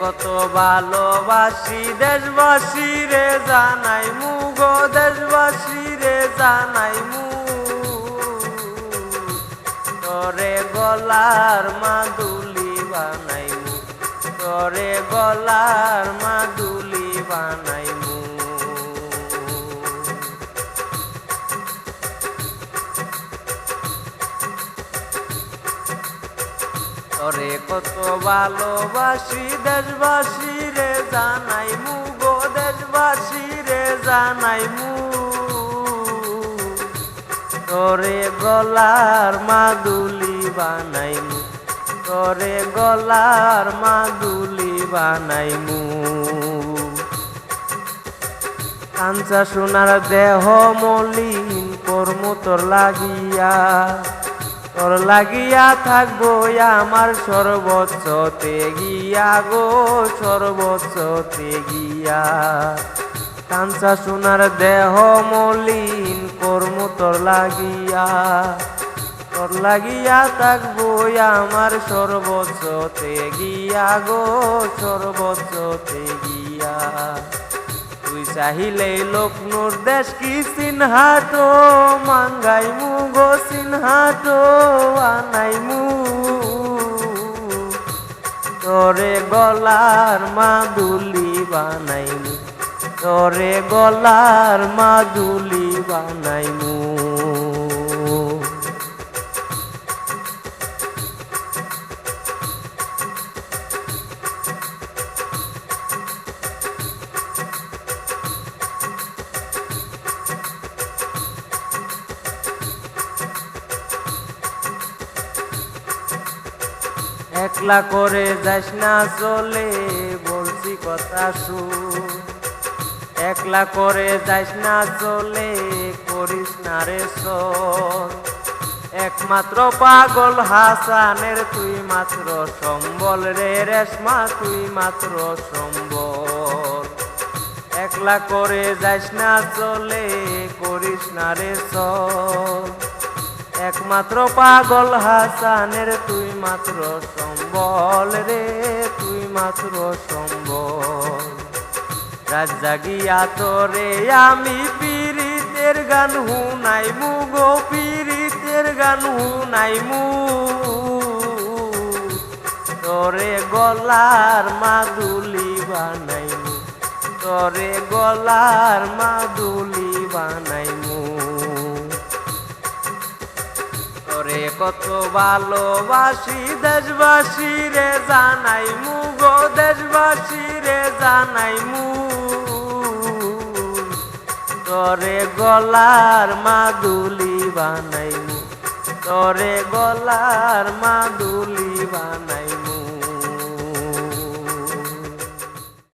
কত ভালোবাসি, দেশবাসী রে জানাই মু গো, দেশবাসী রে জানাই মু। তরে গলার মাদুলি বানাই মু, তরে গলার মাদুলি বানাই তরে কত ভালোবাসি, দেশবাসী রে জানাই মু গো, দেশবাসী রে জানাই মু। তরে গলার মাদুলি বানাই মু, তরে গলার মাদুলি বানাই মু। কাঞ্চা সোনার দেহ মলিন কর্ম তোর লাগিয়া তোর লাগিয়া থাকব আমার সর্বোচ্চ গিয়া গো, সর্বোচ্চ গিয়া কাঞ্চা সোনার দেহ মলিন কর্ম তোর লাগিয়া। তোর লাগিয়া থাকব আমার সর্বোচ্চ গিয়া গো, সর্বোচ্চ গিয়া তুই চাহিলে লক্ষ্ণুর দেশ কি সিনহাটো মাঙ্গাই মু সিনহাটো নাই মু তোরে গলার মাদুলি বানাইমু। তোরে গলার মাদুলি বানাই একলা করে যাস না চলে, বলছি কথা শুন। একলা করে যাস না চলে, করিস না রে একমাত্র পাগল হাসানের তুই মাত্র সম্বল রে রেশমা, তুই মাত্র সম্বল। একলা করে যাস না চলে, করিস না রে একমাত্র পাগল হাসানের, তুই মাত্র সম্বল রে, তুই মাত্র সম্বল। রাত জাগিয়া তোরে আমি পীড়িতের গান হুনাই মু গো পীড়িতের গান হুনাই মু তোরে গলার মাদুলি বানাই মু তোরে গলার মাদুলি বানাই কত ভালোবাসি দেশবাসী রে জানাই মু গো দেশবাসী রে জানাই মু তরে গলার মাদুলি বানাইমু, তোরে গলার মাদুলি বানাই মু